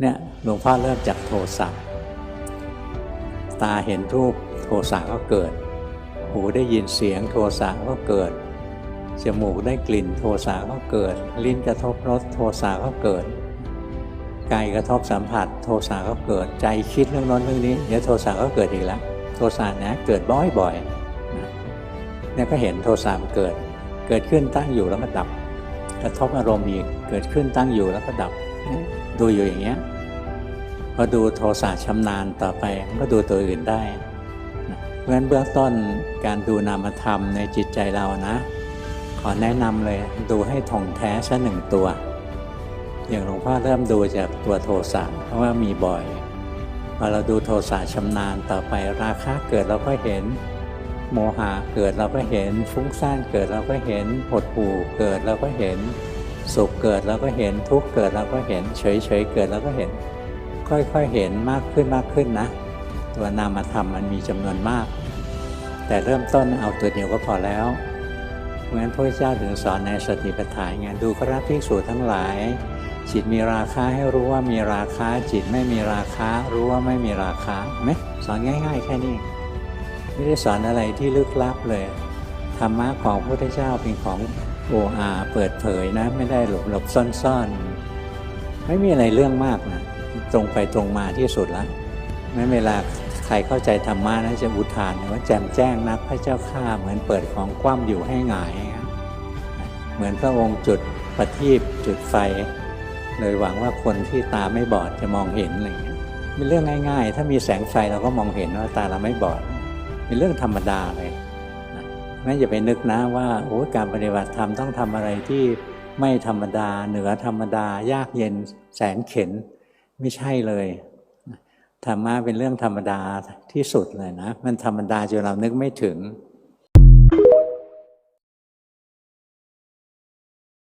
เนี่ยหลวงพ่อเริ่มจากโทสะตาเห็นรูปโทสะก็เกิด หูได้ยินเสียงโทสะก็เกิด จมูกได้กลิ่นโทสะก็เกิด ลิ้นกระทบรสโทสะก็เกิด กายกระทบสัมผัส โทสะก็เกิด ใจคิดเรื่องน้นเรื่องนี้ เดี๋ยวโทสะก็เกิดอีกแล้ว โทสะนะเกิดบ่อยๆเนี่ยก็เห็นโทสะมันเกิด เกิดขึ้นตั้งอยู่แล้วก็ดับ กระทบอารมณ์อีก เกิดขึ้นตั้งอยู่แล้วก็ดับ ดูอยู่อย่างเงี้ยพอดูโทสะชำนาญต่อไปก็ดูตัวอื่นได้เพราะฉะนั้นเบื้องต้นการดูนามธรรมในจิตใจเรานะ ขอแนะนำเลยดูให้ท่องแท้สักหนึ่งตัว อย่างหลวงพ่อเริ่มดูจากตัวโทสะเพราะว่ามีบ่อยพอเราดูโทสะชำนาญต่อไปราคะเกิดเราก็เห็น โมหะเกิดเราก็เห็นฟุ้งซ่านเกิดเราก็เห็นหดหู่เกิดเราก็เห็น สุขเกิดเราก็เห็นทุกข์เกิดเราก็เห็น เฉยๆเกิดเราก็เห็น ค่อยๆเห็นมากขึ้นมากขึ้นนะ ตัวนามธรรมมันมีจำนวนมาก แต่เริ่มต้นเอาตัวเดียวก็พอแล้วเพราะฉะนั้นพระเจ้าถึงสอนในสติปัฏฐานไงดูกราภิกษุทั้งหลาย จิตมีราคาให้รู้ว่ามีราคาจิตไม่มีราคารู้ว่าไม่มีราคาไหมสอนง่าย ๆ แค่นี้ไม่ได้สอนอะไรที่ลึกลับเลยธรรมะของพระพุทธเจ้าเป็นของ โออาเปิดเผยนะ ไม่ได้หลบหลบซ่อนๆ ไม่มีอะไรเรื่องมากนะตรงไปตรงมาที่สุดล้วไม่เวลาใครเข้าใจธรรมะนะจะอุทานว่าแจ่มแจ้งนักพระเจ้าข้าเหมือนเปิดของคว่ำอยู่ให้หงายอย่างเงี้ยเหมือนพระองค์จุดประทีปจุดไฟ เลยหวังว่าคนที่ตาไม่บอดจะมองเห็นอะไรเงี้ยเป็นเรื่องง่าย ๆ ถ้ามีแสงไฟเราก็มองเห็นว่าตาเราไม่บอด เป็นเรื่องธรรมดาเลย นั่นอย่าไปนึกนะว่าโอ้การปฏิบัติธรรมต้องทำอะไรที่ไม่ธรรมดา เหนือธรรมดายากเย็นแสนเข็นไม่ใช่เลยธรรมะเป็นเรื่องธรรมดาที่สุดเลยนะ มันธรรมดาจนเรานึกไม่ถึง